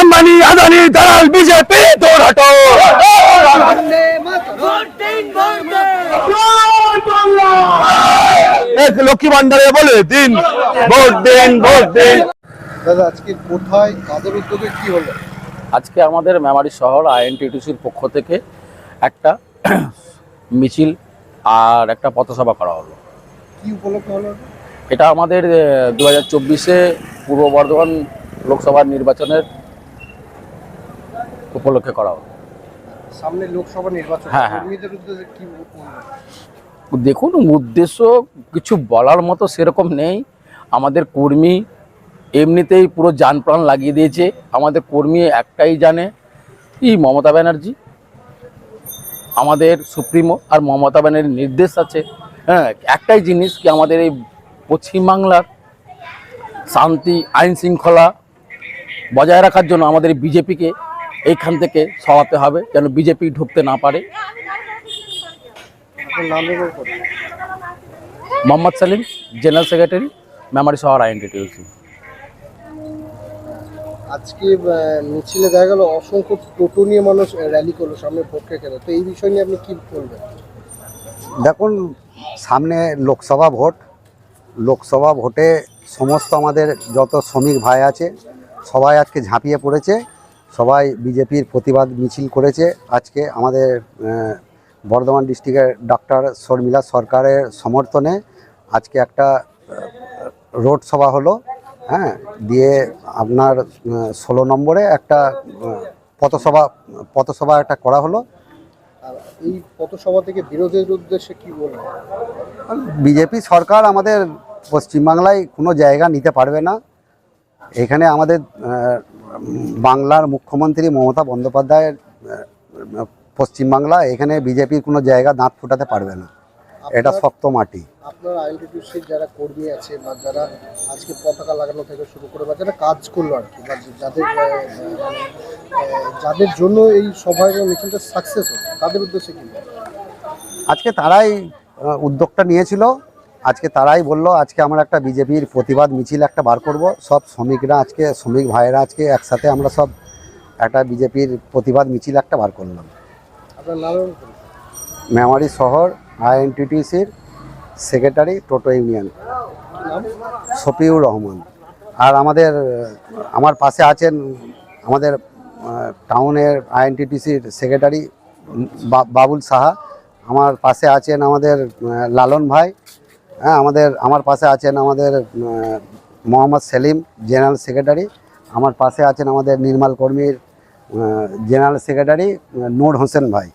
আম্বানি আদানি দালাল বিজেপি দৌড় হাটো লক্ষ্মী ভান্ডারে বলে দিন ভোট দিন ভোট দিন। দাদা আজকে কোথায় কাদের উদ্যোগে কি হলো? আজকে আমাদের মেমারি শহর আইএনটিটিসির পক্ষ থেকে একটা মিছিল আর একটা পথসভা করা হলো। কি উপলক্ষে হলো? এটা আমাদের দু হাজার চব্বিশে পূর্ব বর্ধমান লোকসভা নির্বাচনের উপলক্ষে করা হবে। সামনে লোকসভা নির্বাচন হ্যাঁ, হ্যাঁ। উদ্দেশ্যে কি দেখুন উদ্দেশ্য কিছু বলার মতো সেরকম নেই। আমাদের কর্মী এমনিতেই পুরো যান প্রাণ লাগিয়ে দিয়েছে। আমাদের কর্মী একটাই জানে কি মমতা ব্যানার্জি? আমাদের সুপ্রিমো আর মমতা ব্যানার্জির নির্দেশ আছে। হ্যাঁ একটাই জিনিস কি আমাদের এই পশ্চিমবাংলার শান্তি আইন শৃঙ্খলা বজায় রাখার জন্য আমাদের বিজেপিকে এইখান থেকে সরাতে হবে যেন বিজেপি ঢুকতে না পারে। মোহাম্মদ সালিম জেনারেল সেক্রেটারি মেমারি শহর আইএনটিটিউসি আজকে মিছিলে দেখা গেল অসংখ্য টোটো নিয়ে মানুষ র্যালি করল সামনে ভোটকে কেন তো এই বিষয় নিয়ে আপনি কি বলবেন? দেখুন সামনে লোকসভা ভোট। লোকসভা ভোটে সমস্ত আমাদের যত শ্রমিক ভাই আছে সবাই আজকে ঝাঁপিয়ে পড়েছে। সবাই বিজেপির প্রতিবাদ মিছিল করেছে। আজকে আমাদের বর্ধমান ডিস্ট্রিক্টের ডক্টর শর্মিলা সরকারের সমর্থনে আজকে একটা রোড সভা হলো হ্যাঁ দিয়ে আপনার ষোলো নম্বরে একটা পথসভা পথসভা একটা করা হলো। এই পথসভা থেকে বিরোধীর উদ্দেশ্যে কি বলবেন? বিজেপি সরকার আমাদের পশ্চিমবাংলায় কোনো জায়গা নিতে পারবে না। এখানে আমাদের বাংলার মুখ্যমন্ত্রী মমতা বন্দ্যোপাধ্যায়ের পশ্চিমবাংলা এখানে বিজেপির কোনো জায়গা দাঁত ফুটাতে পারবে না। এটা শক্ত মাটি। আপনার যারা কর্মী আছে বা যারা আজকে পতাকা লাগানো থেকে শুরু করে বা যারা কাজ করল আর কি বা যাদের যাদের জন্য এই মিছিলটা সাকসেস হলো তাদের উদ্দেশ্যে কি আজকে তারাই উদ্যোগটা নিয়েছিল। আজকে তারাই বলল আজকে আমরা একটা বিজেপির প্রতিবাদ মিছিল একটা বার করব। সব শ্রমিকরা আজকে শ্রমিক ভাইয়েরা আজকে একসাথে আমরা সব একটা বিজেপির প্রতিবাদ মিছিল একটা বার করলাম। মেমারি শহর আইএনটিটিসির সেক্রেটারি টোটো ইউনিয়ন। শফিউর রহমান। আর আমাদের আমার পাশে আছেন আমাদের টাউনের আইএনটিটিসির সেক্রেটারি বাবুল সাহা। আমার পাশে আছেন আমাদের লালন ভাই। হ্যাঁ আমাদের, আমার পাশে আছেন আমাদের মোহাম্মদ সেলিম, জেনারেল সেক্রেটারি। আমার পাশে আছেন আমাদের নির্মাল কর্মীর জেনারেল সেক্রেটারি নূর হোসেন ভাই।